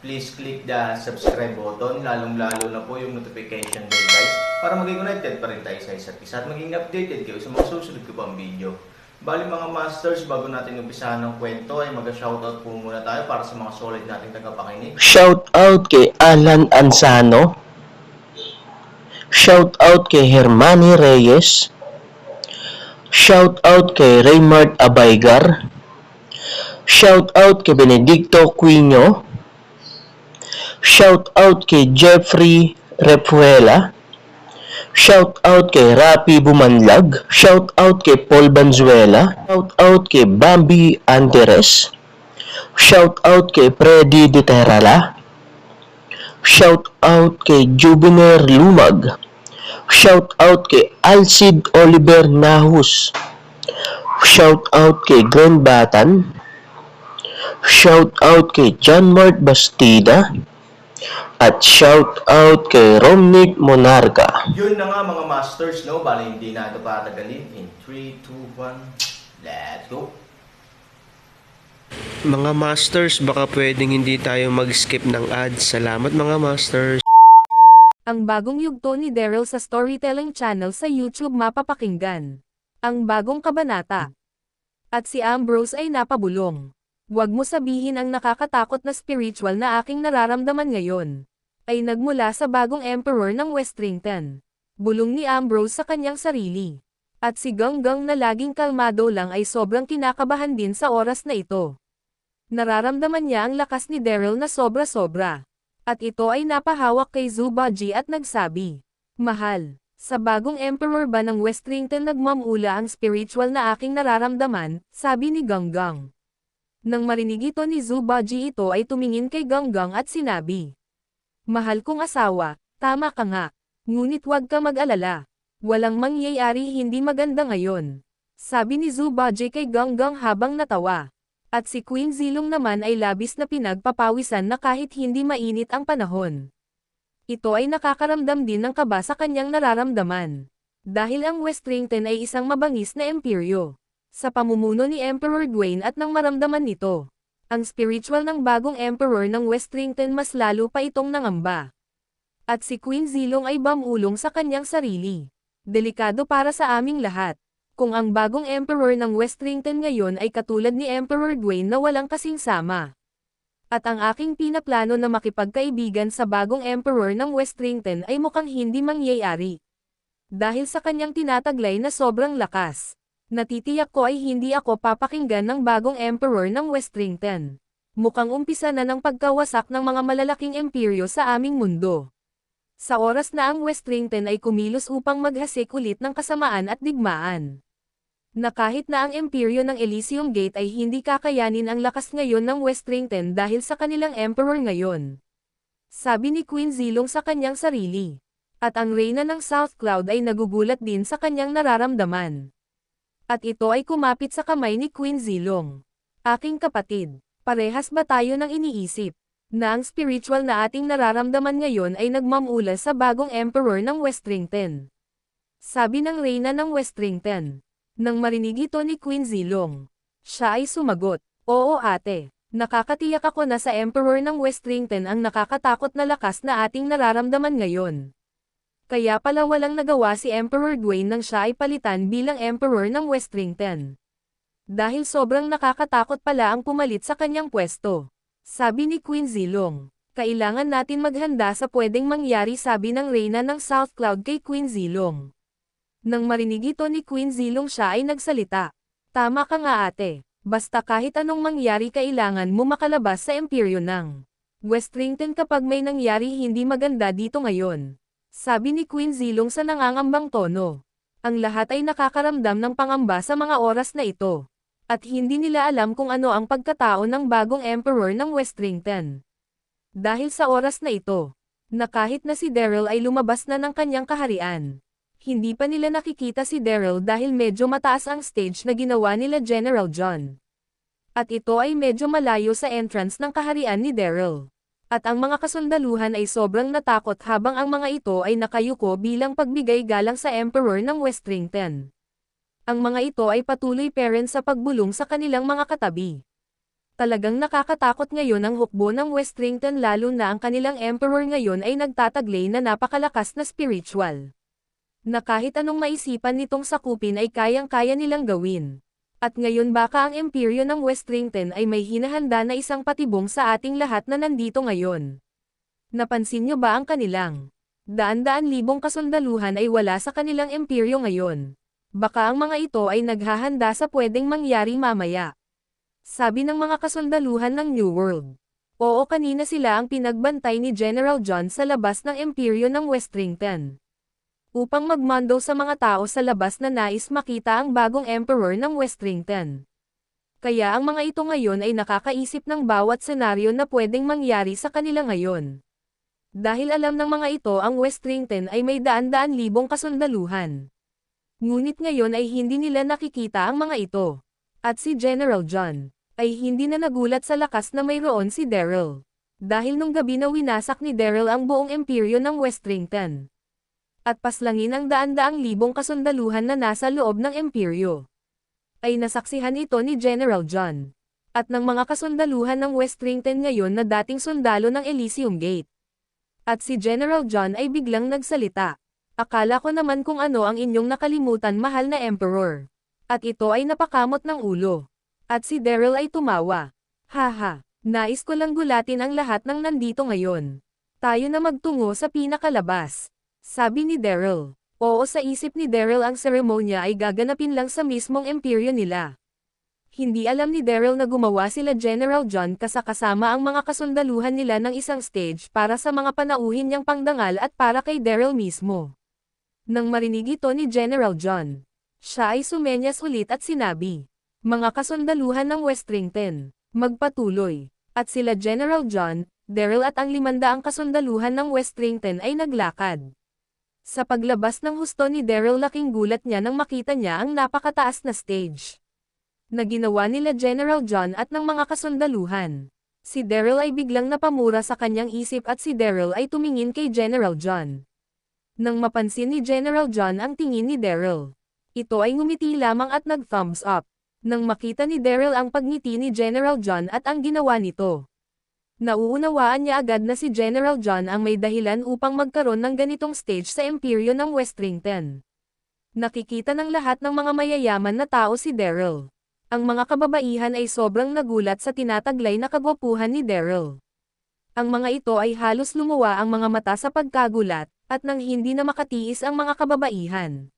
please click the subscribe button, lalong-lalo na po yung notification bell guys, para maging connected pa rin tayo sa isa't isa at maging updated kayo sa mga susunod ko pang video. Bali mga masters, bago natin umpisahan ng kwento ay mag-shoutout po muna tayo para sa mga solid nating tagapakinig. Shout out kay Alan Ansano. Shout out kay Hermani Reyes. Shout out kay Raymart Abaygar. Shout out kay Benedicto Quino. Shout out kay Jeffrey Repuela. Shout out kay Rapi Bumanlag. Shout out kay Paul Banzuela. Shout out kay Bambi Anderes. Shout out kay Freddy Diterala. Shout out kay Juvener Lumag. Shout out kay Alcid Oliver Nahus. Shout out kay Glenn Batan. Shout out kay John Mart Bastida. At shout out kay Romnick Monarca. Yun na nga mga masters, no? Bali hindi na ito patagalin. In 3, 2, 1, let's go! Mga masters, baka pwedeng hindi tayo mag-skip ng ads. Salamat mga masters. Ang bagong yugto ni Daryl sa Storytelling Channel sa YouTube mapapakinggan. Ang bagong kabanata. At si Ambrose ay napabulong. Huwag mo sabihin ang nakakatakot na spiritual na aking nararamdaman ngayon. Ay nagmula sa bagong emperor ng Westrington. Bulong ni Ambrose sa kanyang sarili. At si Ganggang na laging kalmado lang ay sobrang kinakabahan din sa oras na ito. Nararamdaman niya ang lakas ni Daryl na sobra-sobra. At ito ay napahawak kay Zubaji at nagsabi, Mahal, sa bagong emperor ba ng Westrington nagmamula ang spiritual na aking nararamdaman, sabi ni Ganggang. Nang marinig ito ni Zubaji ito ay tumingin kay Ganggang at sinabi, Mahal kong asawa, tama ka nga, ngunit huwag ka mag-alala. Walang mangyayari hindi maganda ngayon. Sabi ni Zubaji kay Ganggang habang natawa. At si Queen Zilong naman ay labis na pinagpapawisan na kahit hindi mainit ang panahon. Ito ay nakakaramdam din ng kaba sa kanyang nararamdaman. Dahil ang Westrington ay isang mabangis na imperyo. Sa pamumuno ni Emperor Dwayne at nang maramdaman nito, ang spiritual ng bagong emperor ng Westrington mas lalo pa itong nangamba. At si Queen Zilong ay bamulong sa kanyang sarili. Delikado para sa aming lahat kung ang bagong emperor ng Westrington ngayon ay katulad ni Emperor Dwayne na walang kasing sama. At ang aking pinaplano na makipagkaibigan sa bagong emperor ng Westrington ay mukhang hindi mangyayari. Dahil sa kanyang tinataglay na sobrang lakas. Natitiyak ko ay hindi ako papakinggan ng bagong emperor ng Westrington. Mukhang umpisa na ng pagkawasak ng mga malalaking imperyo sa aming mundo. Sa oras na ang Westrington ay kumilos upang maghasik ulit ng kasamaan at digmaan na kahit na ang imperyo ng Elysium Gate ay hindi kakayanin ang lakas ngayon ng Westrington dahil sa kanilang emperor ngayon. Sabi ni Queen Zilong sa kanyang sarili. At ang reyna ng South Cloud ay nagugulat din sa kanyang nararamdaman. At ito ay kumapit sa kamay ni Queen Zilong. Aking kapatid, parehas ba tayo ng iniisip? Na ang spiritual na ating nararamdaman ngayon ay nagmamula sa bagong emperor ng Westrington. Sabi ng reyna ng Westrington. Nang marinig ito ni Queen Zilong, siya ay sumagot, Oo ate, nakakatiyak ako na sa Emperor ng Westrington ang nakakatakot na lakas na ating nararamdaman ngayon. Kaya pala walang nagawa si Emperor Dwayne nang siya ay palitan bilang Emperor ng Westrington. Dahil sobrang nakakatakot pala ang pumalit sa kanyang pwesto. Sabi ni Queen Zilong, kailangan natin maghanda sa pwedeng mangyari sabi ng Reyna ng South Cloud kay Queen Zilong. Nang marinig ito ni Queen Zilong siya ay nagsalita. Tama ka nga ate, basta kahit anong mangyari kailangan mo makalabas sa imperyo ng Westrington kapag may nangyari hindi maganda dito ngayon. Sabi ni Queen Zilong sa nangangambang tono. Ang lahat ay nakakaramdam ng pangamba sa mga oras na ito. At hindi nila alam kung ano ang pagkatao ng bagong emperor ng Westrington. Dahil sa oras na ito, na kahit na si Daryl ay lumabas na ng kanyang kaharian. Hindi pa nila nakikita si Daryl dahil medyo mataas ang stage na ginawa nila General John. At ito ay medyo malayo sa entrance ng kaharian ni Daryl. At ang mga kasundaluhan ay sobrang natakot habang ang mga ito ay nakayuko bilang pagbigay galang sa Emperor ng Westrington. Ang mga ito ay patuloy parent sa pagbulong sa kanilang mga katabi. Talagang nakakatakot ngayon ang hukbo ng Westrington lalo na ang kanilang emperor ngayon ay nagtataglay na napakalakas na spiritual. Na kahit anong maisipan nitong sakupin ay kayang-kaya nilang gawin. At ngayon baka ang imperyo ng Westrington ay may hinahanda na isang patibong sa ating lahat na nandito ngayon. Napansin nyo ba ang kanilang? Daan-daan libong kasundaluhan ay wala sa kanilang imperyo ngayon. Baka ang mga ito ay naghahanda sa pwedeng mangyari mamaya. Sabi ng mga kasundaluhan ng New World. Oo kanina sila ang pinagbantay ni General John sa labas ng imperyo ng Westrington. Upang magmando sa mga tao sa labas na nais makita ang bagong emperor ng Westrington. Kaya ang mga ito ngayon ay nakakaisip ng bawat senaryo na pwedeng mangyari sa kanila ngayon. Dahil alam ng mga ito ang Westrington ay may daan-daan libong kasundaluhan. Ngunit ngayon ay hindi nila nakikita ang mga ito. At si General John ay hindi na nagulat sa lakas na mayroon si Daryl. Dahil nung gabi na winasak ni Daryl ang buong imperyo ng Westrington. At paslangin ang daan-daang libong kasundaluhan na nasa loob ng imperyo. Ay nasaksihan ito ni General John. At ng mga kasundaluhan ng Westrington ngayon na dating sundalo ng Elysium Gate. At si General John ay biglang nagsalita. Akala ko naman kung ano ang inyong nakalimutan mahal na Emperor. At ito ay napakamot ng ulo. At si Daryl ay tumawa. Haha, nais ko lang gulatin ang lahat ng nandito ngayon. Tayo na magtungo sa pinakalabas. Sabi ni Daryl. Oo sa isip ni Daryl ang seremonya ay gaganapin lang sa mismong imperyo nila. Hindi alam ni Daryl na gumawa sila General John kasakasama ang mga kasundaluhan nila ng isang stage para sa mga panauhin niyang pangdangal at para kay Daryl mismo. Nang marinig ito ni General John, siya ay sumenyas ulit at sinabi, Mga kasundaluhan ng Westrington, magpatuloy. At sila General John, Daryl at ang limandaang kasundaluhan ng Westrington ay naglakad. Sa paglabas ng husto ni Daryl laking gulat niya nang makita niya ang napakataas na stage. Na ginawa nila General John at ng mga kasundaluhan. Si Daryl ay biglang napamura sa kanyang isip at si Daryl ay tumingin kay General John. Nang mapansin ni General John ang tingin ni Daryl, ito ay ngumiti lamang at nag-thumbs up. Nang makita ni Daryl ang pagngiti ni General John at ang ginawa nito. Nauunawaan niya agad na si General John ang may dahilan upang magkaroon ng ganitong stage sa imperyo ng Westrington. Nakikita ng lahat ng mga mayayaman na tao si Daryl. Ang mga kababaihan ay sobrang nagulat sa tinataglay na kagwapuhan ni Daryl. Ang mga ito ay halos lumuwa ang mga mata sa pagkagulat, at nang hindi na makatiis ang mga kababaihan.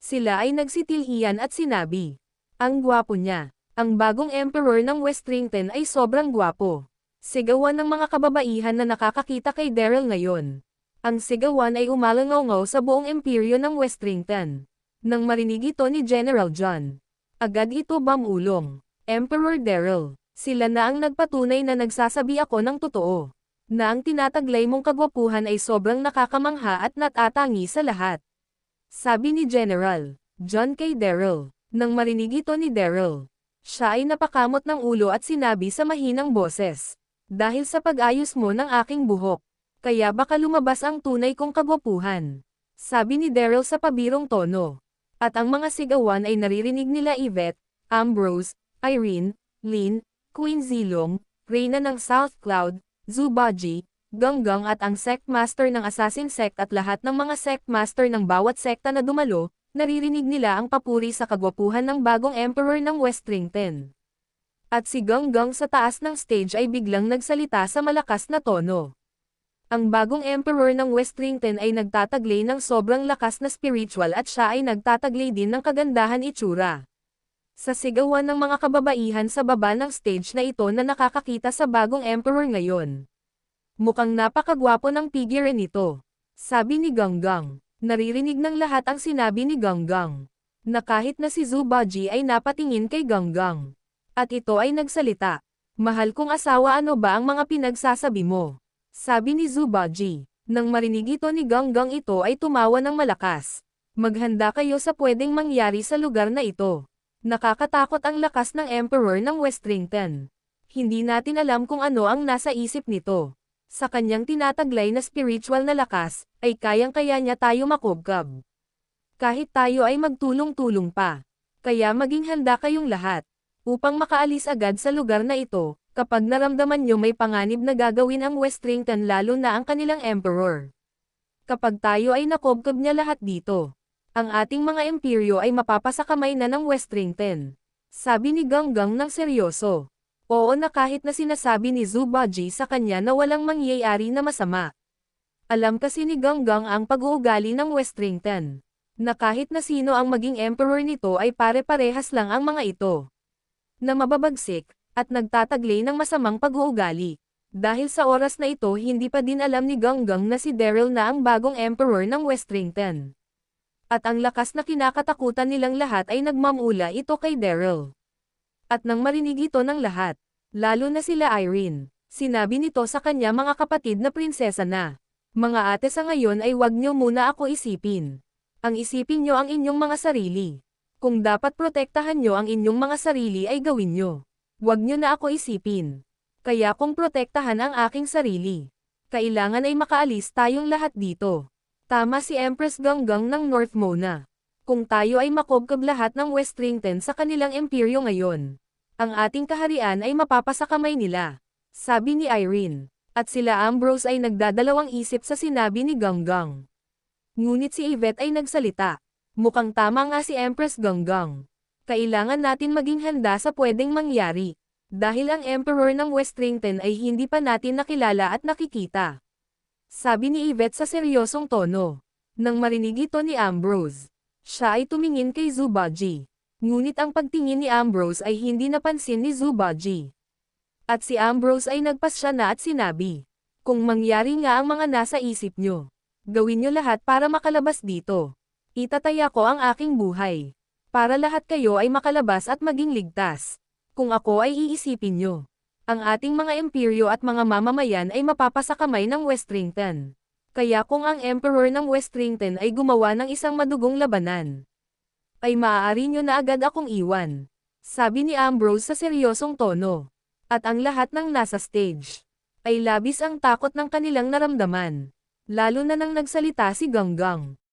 Sila ay nagsitilhiyan at sinabi, ang gwapo niya. Ang bagong emperor ng Westrington ay sobrang gwapo. Sigawan ng mga kababaihan na nakakakita kay Daryl ngayon. Ang sigawan ay umalangaw sa buong imperyo ng Westrington. Nang marinig ito ni General John, agad ito bamulong. Emperor Daryl, sila na ang nagpatunay na nagsasabi ako ng totoo. Na ang tinataglay mong kagwapuhan ay sobrang nakakamangha at natatangi sa lahat. Sabi ni General John K. Daryl. Nang marinig ito ni Daryl, siya ay napakamot ng ulo at sinabi sa mahinang boses, Dahil sa pag-ayos mo ng aking buhok, kaya baka lumabas ang tunay kong kagwapuhan. Sabi ni Daryl sa pabirong tono. At ang mga sigawan ay naririnig nila Yvette, Ambrose, Irene, Lynn, Queen Zilong, Reyna ng South Cloud, Zubaji, Ganggang at ang sect master ng Assassin Sect at lahat ng mga sect master ng bawat sekta na dumalo, naririnig nila ang papuri sa kagwapuhan ng bagong emperor ng Westrington. At si Ganggang sa taas ng stage ay biglang nagsalita sa malakas na tono. Ang bagong emperor ng Westrington ay nagtataglay ng sobrang lakas na spiritual at siya ay nagtataglay din ng kagandahan itsura. Sa sigawan ng mga kababaihan sa baba ng stage na ito na nakakakita sa bagong emperor ngayon. Mukhang napakagwapo ng figure nito. Sabi ni Ganggang. Naririnig ng lahat ang sinabi ni Ganggang. Na kahit na si Zubaji ay napatingin kay Ganggang. At ito ay nagsalita. Mahal kong asawa ano ba ang mga pinagsasabi mo? Sabi ni Zubaji. Nang marinig ito ni Ganggang ito ay tumawa ng malakas. Maghanda kayo sa pwedeng mangyari sa lugar na ito. Nakakatakot ang lakas ng Emperor ng Westrington. Hindi natin alam kung ano ang nasa isip nito. Sa kanyang tinataglay na spiritual na lakas, ay kayang-kaya niya tayo makubkab. Kahit tayo ay magtulong-tulong pa. Kaya maging handa kayong lahat. Upang makaalis agad sa lugar na ito, kapag naramdaman nyo may panganib na gagawin ang Westrington lalo na ang kanilang emperor. Kapag tayo ay nakobkob niya lahat dito, ang ating mga imperyo ay mapapasakamay na ng Westrington. Sabi ni Ganggang ng seryoso. Oo na kahit na sinasabi ni Zubaji sa kanya na walang mangyayari na masama. Alam kasi ni Ganggang ang pag-uugali ng Westrington. Na kahit na sino ang maging emperor nito ay pare-parehas lang ang mga ito. Na mababagsik, at nagtataglay ng masamang pag-uugali. Dahil sa oras na ito hindi pa din alam ni Ganggang na si Daryl na ang bagong emperor ng Westrington. At ang lakas na kinakatakutan nilang lahat ay nagmamula ito kay Daryl. At nang marinig ito ng lahat, lalo na sila Irene, sinabi nito sa kanya mga kapatid na prinsesa na, mga ate sa ngayon ay wag niyo muna ako isipin. Ang isipin niyo ang inyong mga sarili. Kung dapat protektahan niyo ang inyong mga sarili ay gawin niyo. Wag niyo na ako isipin. Kaya kung protektahan ang aking sarili, kailangan ay makaalis tayong lahat dito. Tama si Empress Ganggang ng North Mona. Kung tayo ay makobkab lahat ng Westrington sa kanilang imperyo ngayon, ang ating kaharian ay mapapasakamay nila. Sabi ni Irene. At sila Ambrose ay nagdadalawang isip sa sinabi ni Ganggang. Ngunit si Yvette ay nagsalita. Mukhang tama nga si Empress Ganggang. Kailangan natin maging handa sa pwedeng mangyari. Dahil ang Emperor ng Westrington ay hindi pa natin nakilala at nakikita. Sabi ni Yvette sa seryosong tono. Nang marinig ito ni Ambrose, siya ay tumingin kay Zubaji. Ngunit ang pagtingin ni Ambrose ay hindi napansin ni Zubaji. At si Ambrose ay nagpasya na at sinabi, Kung mangyari nga ang mga nasa isip nyo, gawin nyo lahat para makalabas dito. Itataya ko ang aking buhay. Para lahat kayo ay makalabas at maging ligtas. Kung ako ay iisipin nyo, ang ating mga imperyo at mga mamamayan ay mapapasakamay ng Westrington. Kaya kung ang emperor ng Westrington ay gumawa ng isang madugong labanan, ay maaari nyo na agad akong iwan. Sabi ni Ambrose sa seryosong tono. At ang lahat ng nasa stage, ay labis ang takot ng kanilang naramdaman. Lalo na nang nagsalita si Ganggang.